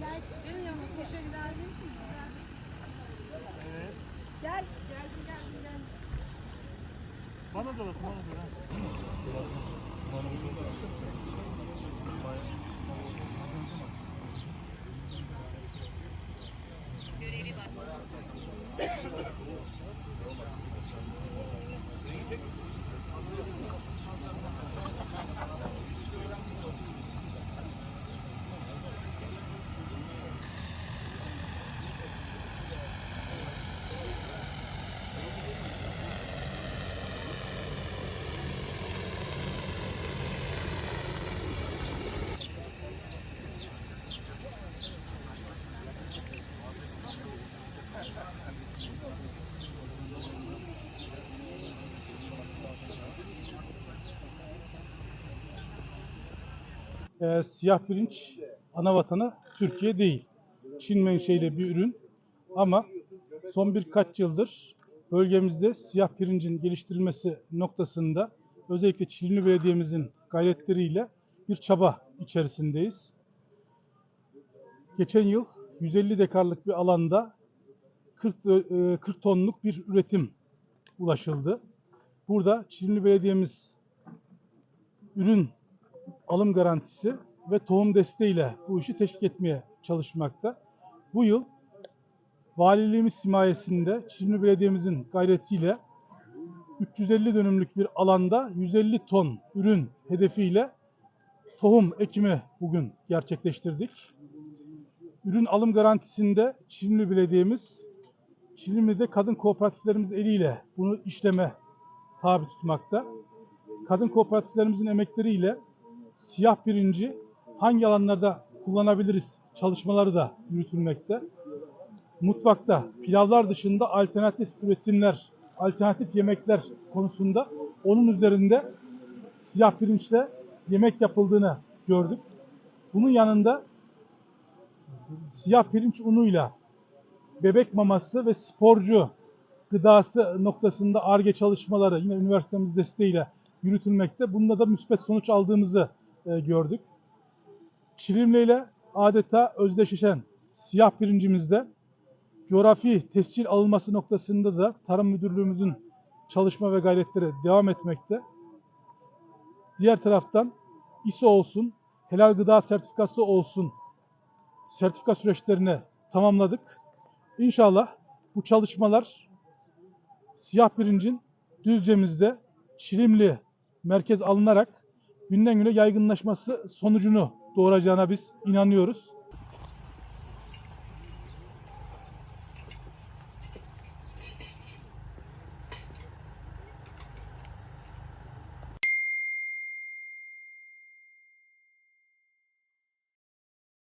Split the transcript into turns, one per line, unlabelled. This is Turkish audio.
Benim yanıma koşa gider misin? Evet. Gel. Geldim geldim geldim. Bana da bana da. Bana da. Bana da.
Ee, siyah pirinç ana vatanı Türkiye değil. Çin menşeli bir ürün ama son birkaç yıldır bölgemizde siyah pirincin geliştirilmesi noktasında özellikle Çilimli Belediye'mizin gayretleriyle bir çaba içerisindeyiz. Geçen yıl 150 dekarlık bir alanda 40, e, 40 tonluk bir üretim ulaşıldı. Burada Çilimli Belediye'miz ürün alım garantisi ve tohum desteğiyle bu işi teşvik etmeye çalışmakta. Bu yıl valiliğimiz himayesinde Çilimli Belediye'mizin gayretiyle 350 dönümlük bir alanda 150 ton ürün hedefiyle tohum ekimi bugün gerçekleştirdik. Ürün alım garantisinde Çilimli Belediye'miz Çilimli'de kadın kooperatiflerimiz eliyle bunu işleme tabi tutmakta. Kadın kooperatiflerimizin emekleriyle siyah pirinci hangi alanlarda kullanabiliriz çalışmaları da yürütülmekte. Mutfakta pilavlar dışında alternatif üretimler, alternatif yemekler konusunda onun üzerinde siyah pirinçle yemek yapıldığını gördük. Bunun yanında siyah pirinç unuyla bebek maması ve sporcu gıdası noktasında ARGE çalışmaları yine üniversitemiz desteğiyle yürütülmekte. Bunda da müspet sonuç aldığımızı e, gördük. Çilimle ile adeta özdeşleşen siyah pirincimizde coğrafi tescil alınması noktasında da Tarım Müdürlüğümüzün çalışma ve gayretleri devam etmekte. Diğer taraftan ISO olsun, helal gıda sertifikası olsun sertifika süreçlerini tamamladık. İnşallah bu çalışmalar siyah pirincin Düzce'mizde Çilimli merkez alınarak günden güne yaygınlaşması sonucunu doğuracağına biz inanıyoruz.